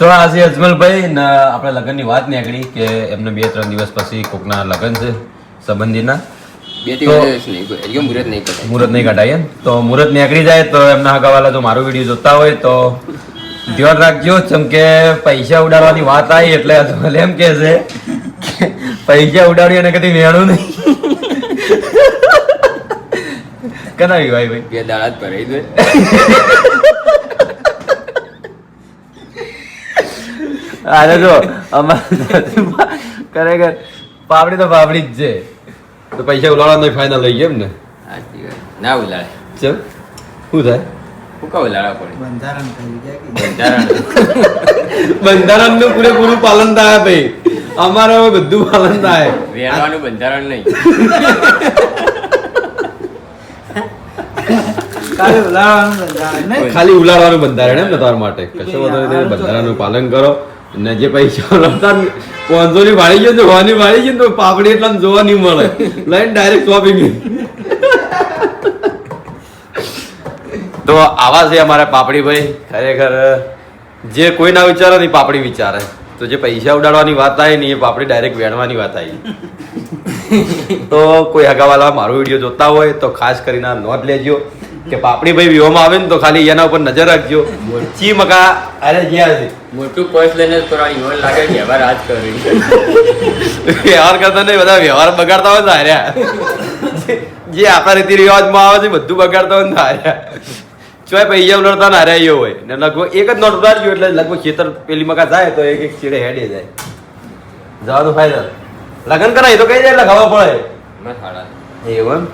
તો આજે અજમલભાઈ ને આપણે લગ્નની વાત નીકળી કે એમને બે ત્રણ દિવસ પછી કોકના લગ્ન છે સંબંધીના. બે દિવસ નહીં મુહૂર્ત નહીં મુહૂર્ત નહીં કઢાય તો મુહૂર્ત નીકળી જાય તો એમના હગાવાલા જો મારો વીડિયો જોતા હોય તો ધ્યાન રાખજો જેમ કે પૈસા ઉડાડવાની વાત આવી એટલે અજમલ એમ કે છે પૈસા ઉડાડી અને કદી વેણું નહીં. કનાવી ભાઈ ભાઈ. બે દાડા જ ભરાઈ દે. અરે જો અમારા ખરેખર પાપડી તો પાપડી જ છે. તો પૈસા ઉલાડવાનો ફાઇનલ લઈ એમ ને ના ઉલાળે. ચલ શું થાય? બંધારણ બંધારણ. પૂરેપૂરું પાલન થાય ભાઈ. અમારે હવે બધું પાલન થાય. વેરવાનું બંધારણ નહીં. કાલે ઉલાળવાનું બંધારણ નહીં? ખાલી ઉલાડવાનું બંધારણ એમ ને તમારા માટે. કશું તમે બંધારણનું પાલન કરો. અને જે પૈસા લડતા પાંચસો ની વાળી ગયો જોવાની વાળી ગયો ને, તો પાપડી એટલા જોવા નહીં મળે. લઈને ડાયરેક્ટ શોપિંગ તો આવા છે અમારા પાપડીભાઈ ખરેખર, જે કોઈ ના વિચારે નહીં પાપડી વિચારે. તો જે પૈસા ઉડાડવાની વાત આવી ને એ પાપડી ડાયરેક્ટ વેણવાની વાત આવી. તો કોઈ હગાવાલા મારો વીડિયો જોતા હોય તો ખાસ કરીને નોંધ લેજો. કે પાપડી ભાઈ વિહોમાં આવે ને તો ખાલી એના ઉપર નજર રાખજો. ચી મકા અરે જ્યાં છે. મોટું પર્સ લઈને જ ફરવાની લાગે કે વ્યવહાર આજ કરી. વ્યવહાર કરતા નહીં બધા વ્યવહાર બગાડતા હોય ને હાર્યા જે- જે આપણા રીતિ રિવાજમાં આવે છે બધું બગાડતા હોય ને હાર્યા ચોય પૈસા ઉલડતા ને હાર્યા હોય. ને લગભગ એક જ નોટ ઉડાડ્યું એટલે લગભગ ખેતર પેલી મકા જાય તો એક એક ચીડે હેડે જાય. જવાનું ફાયદા લગન કરાય તો કઈ જાય એટલે ખબર પડે. એવું એમ?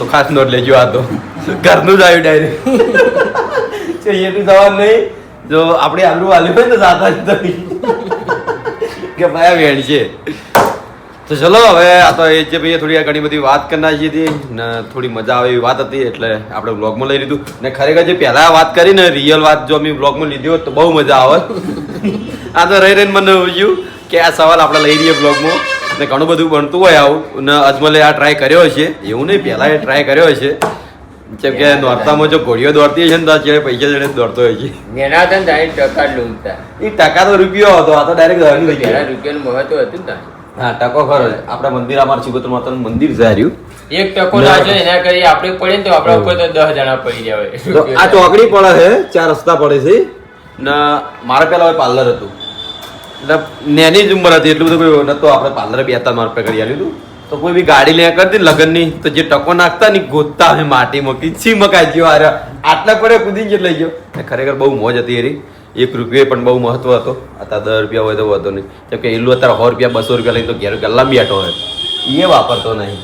તો ખાસ નોટ લેજો આ તો. ઘરનું જ આવ્યું ડાયરેક્ટ એટલું થવાનું નહીં. જો આપણે આલુ આલ્યું હોય તો સાતા જ કે ભાઈ વેણ છે. તો ચલો, હવે આ તો એ જે ભાઈએ થોડી ઘણી બધી વાત કરી નાખી હતી. ને થોડી મજા આવે એવી વાત હતી, એટલે આપણે બ્લોગમાં લઈ લીધું. ને ખરેખર જે પહેલાં વાત કરી ને રિયલ વાત જો અમે બ્લોગમાં લીધી હોત, તો બહુ મજા આવે. આ તો રહી રહીને મને એવું કે આ સવાલ આપણે લઈ લઈએ બ્લોગમાં ને ઘણું બધું બનતું હોય આવું. ને અજમલે આ ટ્રાય કર્યો હશે. એવું નહીં પહેલા એ ટ્રાય કર્યો હશે. જેમ કે નોરતામાં જો ઘોડીઓ દોડતી છે ને તો ચેડે પૈસા ચડે દોડતો હોય છે. એના હતા ને ટકા લૂંટતા. એ ટકા તો રૂપિયો હતો આ તો ડાયરેક્ટ ધણી લઈ ગયા. રૂપિયાનું મહત્વ હતું ને હા ટકો ખરો. આપણા મંદિર અમારા શિવગોત્ર માતાનું મંદિર છે એક ટકો ના. લાજો એના કરી આપણે પડે ને તો આપણા ઉપર તો દસ જણા પડી જાય આ ચોકડી પડે છે ચાર રસ્તા પડે છે. ને મારે પેલા પાર્લર હતું. એટલે નેની જ ઉંમર હતી એટલું બધું કોઈ નતો આપણે પાર્લરે બે ત્રણ માર કરી લીધું તો કોઈ બી ગાડી લે કરતી લગનની તો જે ટકો નાખતા ને ગોતતા અમે માટીમાં છી મકાઈ ગયો અરે આટલા પડે કૂદી જ લઈ ગયો. ને ખરેખર બહુ મોજ હતી એરી એક રૂપિયો પણ બહુ મહત્વ હતો. અત્યારે દસ રૂપિયા હોય તો વધુ નહીં. કેમ કે એલું અત્યારે સો રૂપિયા બસો રૂપિયા લઈને તો ઘેર ગલ્લા બેઠો હોય. એ વાપરતો નહીં.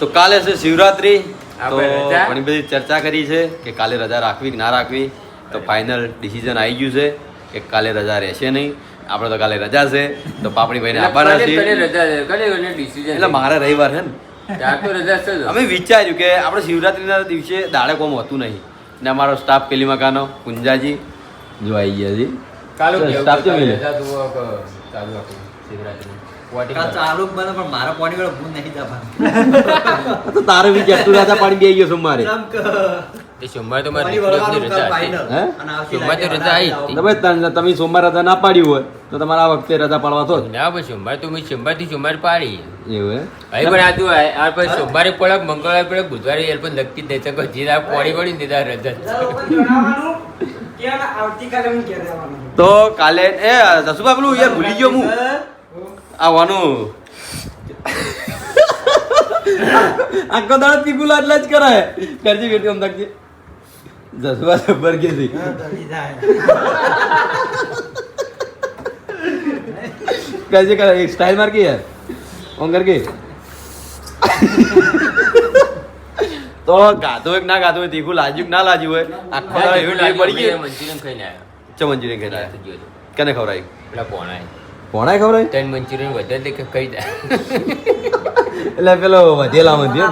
તો કાલે છે શિવરાત્રી. આપણે ઘણી બધી ચર્ચા કરી છે કે કાલે રજા રાખવી કે ના રાખવી. તો ફાઇનલ ડિસિઝન આવી ગયું છે. કે કાલે રજા રહેશે નહીં. આપણે તો કાલે રજા છે તો પાપડી ભાઈને આવવાના છે? એટલે? મારે રવિવાર છે ને. ત્યાં તો રજા છે જ. અમે વિચાર્યું કે આપણે શિવરાત્રિના દિવસે દાડે કોમ હતું નહીં. ને અમારો સ્ટાફ પેલી મકાનો કુંજાજી. જો આવી ગયા છે? સ્ટાફ કેમ ચાલુ મારા તારે વિચાર તું રાજા પાડી બે ગયો છું તે સોમવારે તો મારે પોણી. હે? સોમવારે તો રજા. આવી. તમે તમે સોમવાર રજા ના પાડ્યું હોય તો તમારા આ વખતે રજા પાડવા થો ના ભાઈ સોમવારે તો મેં સોમવાર પાડી. એવું હવે પણ આ તું આ આ પછી સોમવારે પડે મંગળવારે પડે બુધવારે એ લોકો નક્કી જ નહીં તો કોઈ જે પડી દીધા રજા. હું તો કાલે એ જસુભા પેલું યાર ભૂલી ગયો હું. આવવાનું. આખો દાડો પીગુલા એટલા જ કરાય. કરજી બેટી આમ તાકજે જસુભા જબર કે છે હા, ધરી જાય. कैसे कर एक स्टाइल मार के यार ઓન કરકે તો ગાધો એક ના ગાધો હોય તીખું લાજ્યું કે ના લાજ્યું હોય આખો દાડો એવી ટેવ પડી ગઈ મંચુરિયન ખાઈને આવ્યો. ચમંચુરી ખાઈ રાતે ગયો તો. કેને ખવડાવી પેલા પોણાએ. કોણે ખવડાવી ત્રણ મંચુરિયન વધારે તે કે ખાઈ જાય. એટલે પેલો વધેલા દે.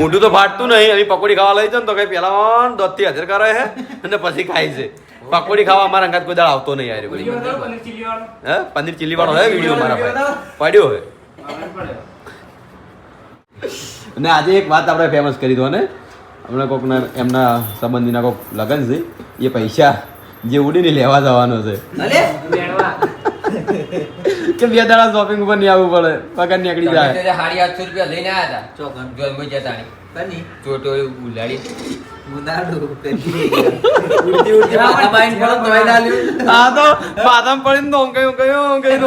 મોઢું તો ફાટતું નહીં. હવે પકોડી ખાવા લઈ જાવ ને તો કઈ પેલા દોતથી હાજર કરે છે અને પછી ખાય છે. પકોડી ખાવા અમારા અંગાત કોઈ દાળ આવતો નહીં યાર કોઈ. પનીર ચીલી વાળો. હે? પનીર ચીલી વાળો હે વીડિયો મારા ભાઈ? પડ્યો હે? અને આજે એક વાત આપણે ફેમસ કરી દો ને. હમણાં કોકના એમના સંબંધીના કોક લગ્ન છે. એ પૈસા જે ઉડીને લેવા જવાનો છે. કે બે દાડા શોપિંગ ઉપર નહીં આવવું પડે? પગાર નીકળી જાય. સાડી આઠસો રૂપિયા લઈને આવ્યા હતા ચોકન જોઈ કની ચોટો ઉલાડી મુનાડું કદી ઉડતી ઉડતી માથા બાઈન પડો તોય ડાલ્યું. આ તો બાદામ પડીને તો કયું કયું કયું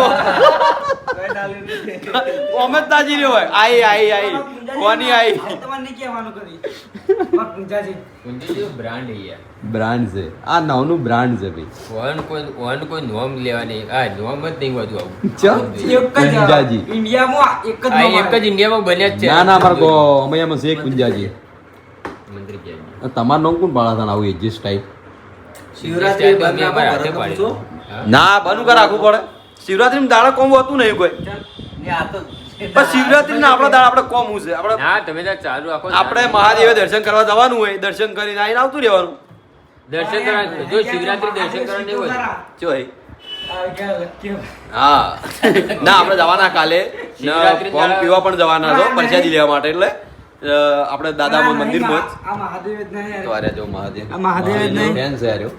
તોય જ તાજી રહ્યો હોય. આઈ આઈ આઈ. કોની આઈ? તમારે કહેવાનું કરી મારા પૂંજાજી ઊંધી બ્રાન્ડ બ્રાન્ડ છે. આ નાવનું બ્રાન્ડ છે ભાઈ. વન કોઈ વન કોઈ નોમ લેવા નહીં. આ નોમ જ નહીં વધુ આવું? એક જ ઇન્ડિયામાં એક જ એક જ ઇન્ડિયામાં બન્યા જ છે. ના ના અમારે અમે એમાં છે કુંજાજી. તમારું નામ કોણ? પાડા હતા આવું એડજસ્ટ ટાઈપ શિવરાત્રી બંધ? ના બનું કર રાખવું પડે. શિવરાત્રી દાડા કોમ હતું નહીં કોઈ. ને આ તો પણ શિવરાત્રી ના આપણા દાડા આપણે કોમ છે. આપણે ના તમે ત્યાં ચાલુ રાખો આપણે મહાદેવે દર્શન કરવા જવાનું હોય. દર્શન કરીને આવીને આવતું રહેવાનું. દર્શન કરવા જો શિવરાત્રી દર્શન કરવા નહીં હોય. જો હે. આ ગયા કેમ? હા. ના આપણે જવાના કાલે. શિવરાત્રી પીવા પણ જવાના છો પ્રસાદી લેવા માટે એટલે. આપણે દાદા મંદિરમાં જ આ મહાદેવ જ નહીં તો આર્યા જો મહાદેવ. આ મહાદેવ જ નહીં. ફેન છે આર્યો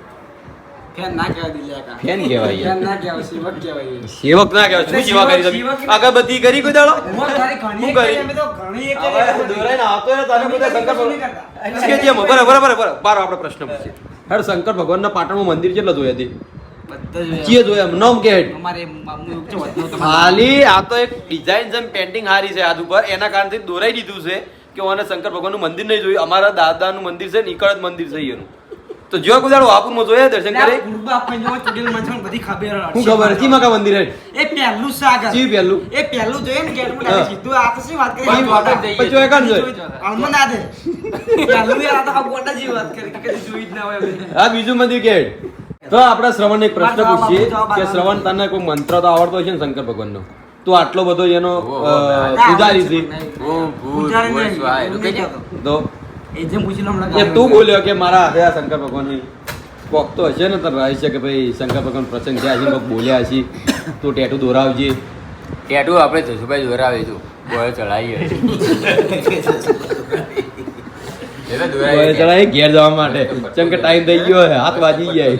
ફેન ના કહેવાય દિલ્યા કા ફેન કહેવાય ફેન ના કહેવાય શિવક કહેવાય સેવક ના કહેવાય. શું સેવા કરી તમે? અગરબત્તી કરી કોઈ દાડો? ઉંમર તારી ઘણી કરી? કરી, તો ઘણી એક કરી. દોરાઈને આવતો ને તારે બધા શંકર ભગવાન કરતા. કે જેમ બરાબર બરાબર બરાબર. બાર આપણે પ્રશ્ન પૂછીએ. હેડ શંકર ભગવાનના પાટણમાં મંદિર કેટલા જોયા હતી બધા જોયા. એમ? નામ કે હેડ. અમારે મામું એવું છે, વધુ તમારે. ખાલી આ તો એક ડિઝાઇન છે પેન્ટિંગ હારી છે હાથ ઉપર. એના કારણથી દોરાઈ દીધું છે. કે ઓને શંકર ભગવાનનું મંદિર નહીં જોયું અમારા દાદાનું મંદિર છે નીકળત મંદિર છે એનું. તો જ્યાં કુદાડો વાપુરમાં જોયા દર્શન કરે ગુરબા જો બધી ખબર ચી માકા મંદિર એ પહેલું છે જી પહેલું. એ પહેલું જોઈએ ને ગેટમાં હા. સીધું આ તો વાત કરી? આ જઈએ. પછી એક કાઢ જોય. આમાં ના દે. પહેલું યાર તો ગોટા જેવી વાત કરી કે કદી જોઈ જ ના હોય. હા બીજું મંદિર કે? હેડ તો આપણા શ્રવણને એક પ્રશ્ન પૂછીએ કે શ્રવણ તને કોઈ મંત્ર તો આવડતો હશે ને શંકર ભગવાનનો? તું આટલો બધો એનો પૂજારી છે. તો એ તું બોલ્યો કે મારા હાથે આ શંકર ભગવાનની કોક તો હશે ને તને રહે છે કે ભાઈ શંકર ભગવાન પ્રસંગ થયા છે કોક બોલ્યા છે. તું ટેટુ દોરાવજે. ટેટુ આપણે જસુભાઈ દોરાવીશું બોય ચડાવીએ બોલે ચડાય ઘેર જવા માટે. ચમ કે ટાઈમ થઈ ગયો છે હાથ વાજી જાય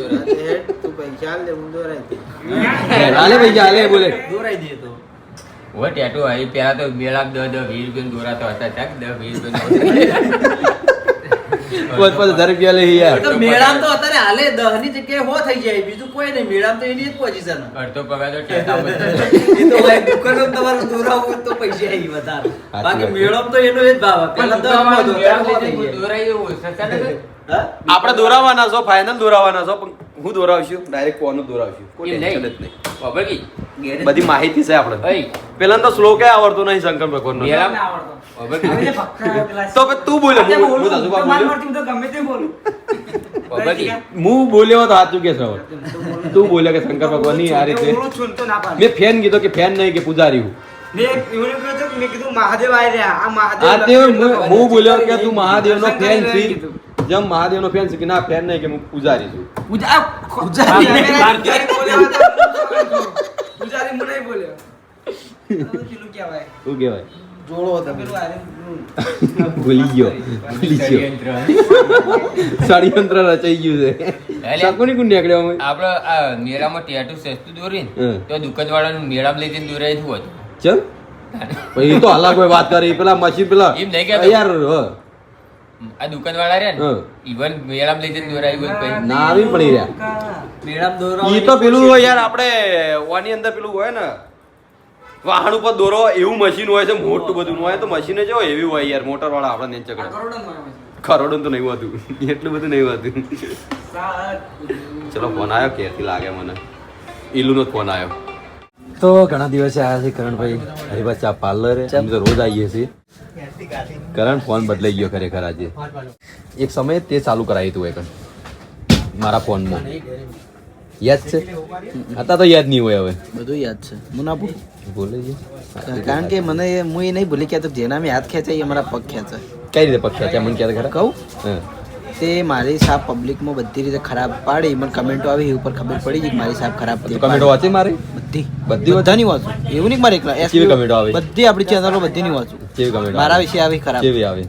તું પૈસા આલ હું દોરાઈ દઈશ. હાલે ભાઈ ચાલે બોલે. દોરાઈ દે તો. હવે ટેટુ આવી પેલા તો બે લાખ દસ દસ વીસ રૂપિયા દોરાતો હતા ચાક દસ વીસ રૂપિયા પાંચ પાંચ હજાર રૂપિયા લઈ યાર તો મેળામાં તો અત્યારે હાલે દહની જગ્યાએ હો થઈ જાય બીજું કોઈ નહીં મેળામાં તો એની જ પોઝિશન અડધો પગાર તો ટેટામાં જ એ તો ભાઈ દુકાનો તમારે દોરાવું તો પૈસા આવી વધારે. બાકી વાત. તો એનો એ જ ભાવ પેલા એવું સસ્તા? આપણે દોરાવાના છો ફાઇનલ દોરાવાના છો પણ હું દોરાવશું? ડાયરેક્ટ કોનું દોરાવશું? કોઈ ટેન્શન જ નહીં. બધી માહિતી છે આપણે. પેલા તો શ્લોકે આવડતો નહીં શંકર ના પેલા તો તું બોલે. હું- બોલું, હું દાદુભા તો માર બોલ્યો. તો ગમે તે બોલું. ખબર કી? હું. બોલ્યો તો સાચું કે શ્રવણ? તું બોલ્યો કે શંકર ભગવાનની આ રીતે. ના. મેં ફેન કીધો કે ફેન નહીં કે પૂજારી હું. મહાદેવ હું બોલ્યો કે તું મહાદેવ નો ફેન. જેમ મહાદેવનો ફેન છે કે ના ફેન નહીં કે હું પૂજારી છું. પૂજારી મને બોલ્યો પેલું કહેવાય. શું કહેવાય? જોડો તમે પેલું ભૂલી ગયો. ભૂલી ગયો. ષડયંત્ર. ષડયંત્ર રચાઈ ગયું છે. એટલે- શકુની કોણ નીકળ્યો અમે આપડે આ મેળામાં ટેટુ સસ્તું દોરીને. તો દુકાનવાળાનું મેળામાં લઈ જઈને દોરાય શું હતું? ચલ પછી એ તો અલગ કોઈ વાત કરી. પેલા મશીન પેલા એમ નહીં કહેતો. યાર આ દુકાનવાળા રહ્યા ને ઈવન મેળામ લઈ જઈને દોરાયું હોય પછી ના આવી પડી રહ્યા. મેળામ દોરાવાની ઈ તો પેલું હોય યાર આપણે ઓની અંદર પેલું હોય ને વાહન ઉપર દોરો એવું મશીન હોય છે મોટું બધું હોય તો મશીન જ હોય એવી હોય યાર મોટર વાળા આપણે નેચે કરે કરોડો તો નહીં હતું. એટલું બધું નહીં હતું. ચલો ફોન આવ્યો ક્યાંથી લાગે મને. ઈલુનો ફોન આવ્યો. તો ઘણા દિવસે આવ્યા છે કરણભાઈ હરિભાઈ ચા પાર્લરે અમે તો રોજ આવીએ છીએ. કરણ ફોન બદલાઈ ગયો ખરેખર આજે. એક સમયે તે ચાલુ કરાવી તું એક. મારા ફોનમાં. યાદ છે? હતા તો યાદ નહીં હોય હવે. બધું યાદ છે. હું ના ભૂલ ભૂલે છે કારણ કે મને હું એ નહીં ભૂલી કહેતો જેના મેં હાથ ખેંચાય એ મારા પગ ખેંચાય. કઈ રીતે પગ છે મને ક્યારે ખરા? કહું? હા. તે મારી સાપ પબ્લિકમાં બધી રીતે ખરાબ પાડી મને કમેન્ટો આવી એ ઉપર ખબર પડી ગઈ કે મારી સાપ ખરાબ તું કમેન્ટો. વાંચી મારી? બધી. બધી? બધાની વાંચું. એવું નહીં મારે એકલા. એસપી કમેન્ટો આવે? બધી આપણી ચેનલો બધીની વાંચું. કેવી comment મારા વિશે આવી ખરાબ. કેવી આવે?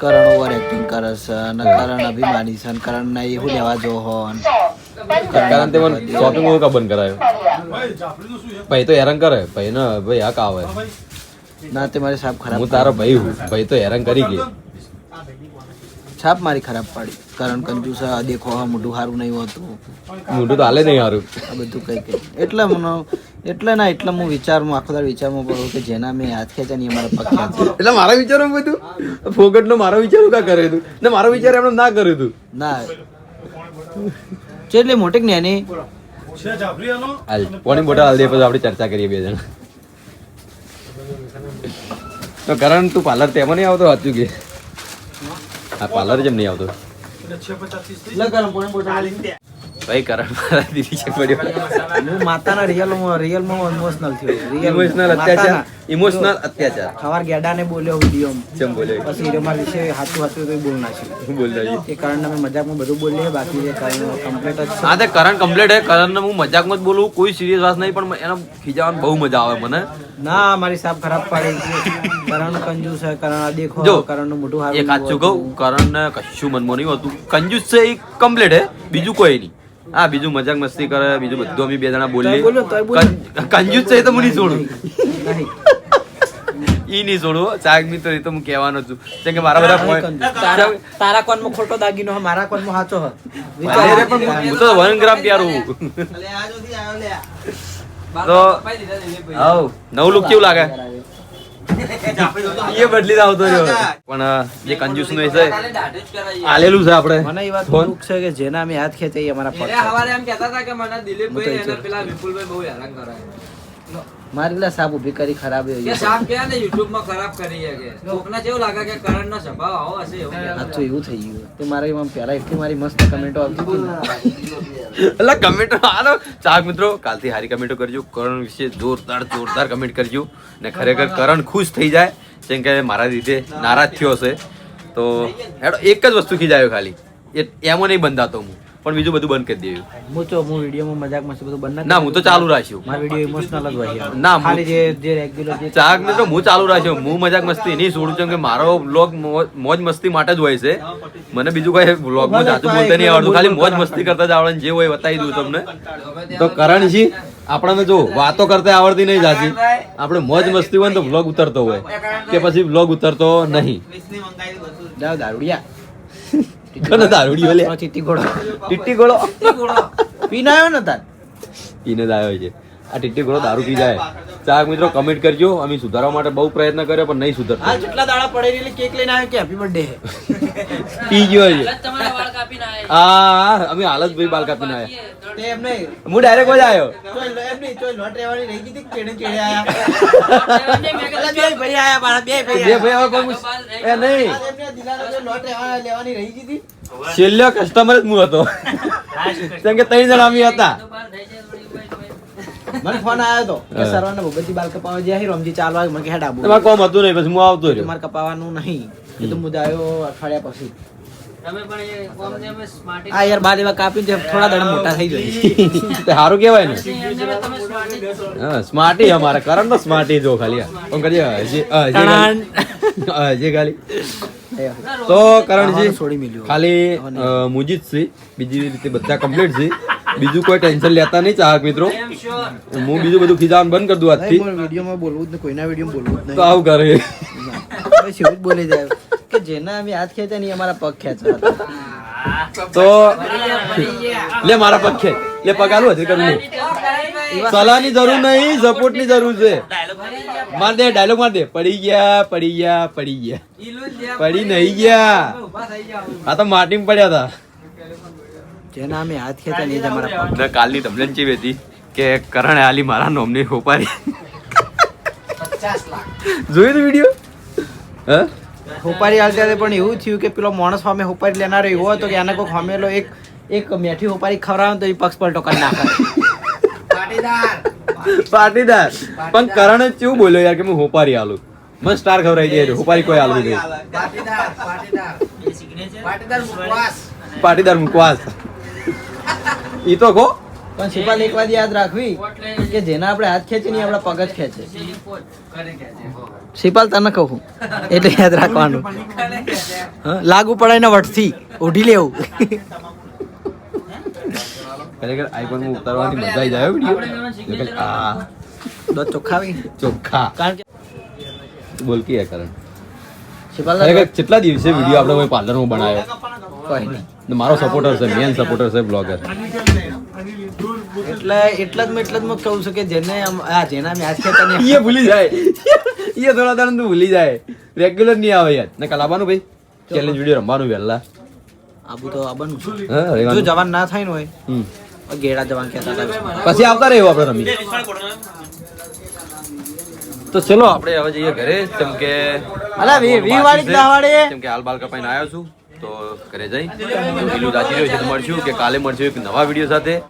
કરણ ઓવર એક્ટિંગ કરે છે અને કરણ અભિમાની છે અને કરણ ના એવું લેવા જો હોન. કારણ તે મને શોપિંગ હું કા બંધ કરાયો. ભાઈ તો હેરાન કરે. ભાઈ ને ભાઈ આ કાવે. ના તે મારી સાપ ખરાબ હું તારો ભાઈ હું. ભાઈ તો હેરાન કરી ગઈ. છાપ મારી ખરાબ પાડી. કારણ કંજૂસ આ દેખો હા મોઢું સારું નહીં હોતું. મોઢું તો હાલે નહીં હારું. આ બધું કંઈ કઈ. એટલે મને એટલે ના એટલે હું વિચારમાં આખો દાડ વિચારમાં પડું કે જેના મેં હાથ ખેંચ્યા નહીં મારા પગ ખેંચ્યા. એટલે મારા વિચારો બધું? ફોગટનો મારો વિચાર કા કરે તું? ને મારો વિચાર એમણે ના કર્યું તું. ના. એટલે મોટી ને એની? હાલ પોણી બોટલ હાલ દે પછી આપણે ચર્ચા કરીએ બે જણા. તો કરણ તું પાર્લર તેમાં નહીં આવતો? સાચું કે? હા પાર્લર જેમ નહીં આવતો. ભાઈ કરણ મારા દીદી છે પડ્યો હું માતાના રિયલમાં રિયલમાં ઇમોશનલ થયો. રિયલ ઇમોશનલ અત્યાચાર. ઇમોશનલ અત્યાચાર. ખવાર ગેડાને બોલ્યો વીડિયો જેમ બોલ્યો પછી હીરો મારા વિશે હાથું હાથું તો બોલ નાખ્યું. હું બોલ કે એ કારણે અમે મજાકમાં બધું બોલીએ બાકી જે કારણ કમ્પ્લીટ જ હા તે કરણ કમ્પ્લીટ હે કરણ હું મજાકમાં જ બોલું કોઈ સિરિયસ વાત નહીં પણ એનો ખીજાવાની બહુ મજા આવે મને. ના મારી સાપ ખરાબ પાડી છે. કરણ કંજૂસ છે કરણ દેખો કરણનું મોઢું હારું એક હાથ કહું? કરણ ને કશું મનમાં નહીં હોતું. કંજૂસ છે એ કમ્પ્લીટ હે બીજું કોઈ નહીં. હા બીજું મજાક મસ્તી કરે બીજું બધું અમે બે જણા બોલીએ. કંજૂસ છે તો હું નહીં. છોડું એ ઈ નહીં છોડું ચાક મિત્ર એ તો હું કહેવાનો છું. કેમ કે મારા બધા તારા કોનમાં ખોટો દાગીનો હે મારા કોનમાં સાચો હે પણ હું- હું તો વન ગ્રામ પ્યારું તો હાઉ નવું લુક કેવું લાગે? એ બદલી જ આવતો રહ્યો પણ જે કંજૂસનું છે આલેલું છે આપણે મને એ વાત. દુઃખ છે કે જેના અમે હાથ ખેંચાઈ અમારા પગ ખેંચે. એમ કહેતા હતા કે મને દિલીપભાઈ અને પેલા વિપુલભાઈ બહુ હેરાન કરાય મારી એટલે સાપ ઊભી કરી ખરાબ એ કે સાબ કે ને YouTube માં ખરાબ કરી છે કે? કોકને કેવું લાગે કે કરણનો સ્વભાવ આવો હશે એવું આ તો એવું થઈ ગયું. તો મારા એમાં પહેલા એટલી મારી મસ્ત કમેન્ટો આવતી હતી એટલે કમેન્ટો આનો ચાક મિત્રો કાલથી હારી કમેન્ટો કરજો. કરણ વિશે જોરદાર જોરદાર કમેન્ટ કરજો. ને ખરેખર કરણ ખુશ થઈ જાય જેમ કે મારા લીધે નારાજ થયો હશે. તો હેડો એક જ વસ્તુ ખીજાયો ખાલી. એ એમાં નહીં બંધાતો હું. પણ બીજું બધું બંધ કરી દેવું હું તો હું વિડીયોમાં મજાક મસ્તી બધું બંધ ના હું તો ચાલુ રાખ્યું. મારો વીડિયો ઇમોશનલ જ હોય ના, ખાલી જે જે રેગ્યુલર જે ચાક તો હું ચાલુ રાખ્યો. હું મજાક મસ્તી નહીં છોડું છું કે મારો બ્લોગ મોજ મસ્તી માટે જ હોય છે. મને બીજું કઈ વ્લોગમાં જાતું બોલતા નહીં આવડતું. ખાલી મોજ મસ્તી કરતા જ આવડે જે હોય બતાવી દઉં તમને. તો કરણજી આપણને જો વાતો કરતા આવડતી નહીં જાજી. આપણે મોજ મસ્તી હોય ને તો બ્લોગ ઉતરતો હોય. કે પછી બ્લોગ ઉતરતો નહીં. દારૂડિયા. કોનો દારૂડિયો લે પેલો ચીટી ઘોડો ટીટી ગોળો. પીને આવ્યો ને તાર? પીને જ આવ્યો છે. આ ટીટી ઘોડો દારૂ પી જાય. ચાક મિત્રો કમેન્ટ કરજો. અમે સુધારવા માટે બહુ પ્રયત્ન કર્યો પણ નહીં સુધર હાલ જેટલા દાડા પડેલી કેક લઈને આવ્યો કે હેપી બર્થડે પી ગયો છે. હા અમે હાલત ભાઈ બાલ કાપીને આવ્યા હું ડાયરેક્ટ જ આવ્યો. આ છેલ્લો કસ્ટમર જ હું હતો. કેમ કે ત્રણ જણા અમે હતા. મને ફોન આવ્યો તો. કે. સરવાના ભૂપતજી બાલ કપાવા જ્યાં રમજી ચાલવા મને કે હેડ આબુ તમારે કોમ હતું નહીં પછી હું આવતો રહ્યો. તમારે કપાવાનું નહીં. એ તો હું આવ્યો અઠવાડિયા પછી. આ યાર બાર એવા કાપીને તે થોડા દાડા મોટા થઈ જાય. તે સારું કહેવાય ને. હા સ્માર્ટી અમારે. કરણ નો સ્માર્ટી જો ખાલી. પણ કરીએ? હજી ખાલી- તો કરણજી. ખાલી મુજીત મુજી જ છે બીજી રીતે બધા કમ્પ્લીટ છે બીજું કોઈ ટેન્શન લેતા નહીં ચાહક મિત્રો. હું બીજું બધું ખીજાવાનું બંધ કરી દઉં આજથી. વિડીયોમાં બોલવું જ નહીં કોઈના વિડીયોમાં બોલવું જ તો આવું કરે. નહીં જ બોલી જાય. કે જેના અમે હાથ ખેંચ્યા નહીં અમારા પગ ખેંચવા તો લે મારા પગ ખેંચ. લે પગ આલું હજી કરું નહીં. સલાહની જરૂર નહીં સપોર્ટની જરૂર છે. માર દે ડાયલોગ માર દે. પડી ગયા પડી ગયા પડી ગયા. પડી નહીં ગયા. આ તો માટી પડ્યા હતા. જેના અમે હાથ ખેતા નહીં અમારા પગ કાલની તમલેન ચીવી હતી કે કરણે આલી મારા નોમની હોપારી જોયું તું વીડિયો હા? હોપારી ત્યારે પણ એવું થયું કે પેલો માણસ સામે હોપારી લેનારો એવો હતો કે આને કોઈ સામેલો એક એક મેઠી હોપારી ખવડાવે તો એ પક્ષ પર કરી નાખે. પાટીદાર. પણ કરણે કેવું બોલ્યો યાર કે હું હોપારી આલું? મને સ્ટાર ખવડાવી દે હોપારી કોઈ આલું નહીં. પાટીદાર મુકવાસ. ઈ તો કહો. પણ શિપાલ એક વાત યાદ રાખવી કે જેના આપણે હાથ ખેંચે નહીં આપણા પગ જ ખેંચે. શિપાલ તને કહું એટલે યાદ રાખવાનું. હા, લાગુ પડાય ને વટથી. ઉઢી લેવું ખરેખર આઈફોનમાં ઉતારવાની મજા આવી જાય વિડિયો ચોખ્ખા આ. ચોખ્ખા. કારણ કે બોલ કે કરણ. શિપાલ કેટલા દિવસે વિડિયો આપણે કોઈ પાર્લરમાં બનાવ્યો? કોઈ નહીં. મારો સપોર્ટર છે મેન સપોર્ટર છે બ્લોગર એટલે એટલા જ એટલે જ મેં કહું છું કે જેને આ જેના મેચ છે તને એ ભૂલી જાય. એ થોડા દાડા તું ભૂલી જાય. રેગ્યુલર નહીં આવે યાર. ને કાલ આવવાનું ભાઈ. ચેલેન્જ વીડિયો રમવાનું વહેલા. આબુ તો આવવાનું જો જવાન ના થાય ને હોય ગેડા જવાન કહેતા હતા. પછી આવતા રહ્યો આપણે રમી તો ચલો આપણે હવે જઈએ ઘરે. કેમ કે અલા, વી- વી વાળી વાળી. જેમ કે હાલ બાલ કપાઈને આવ્યો છું. તો ઘરે જઈ. પેલું દાજી રહ્યું છે મળશું કે કાલે મળશું એક નવા વીડિયો સાથે.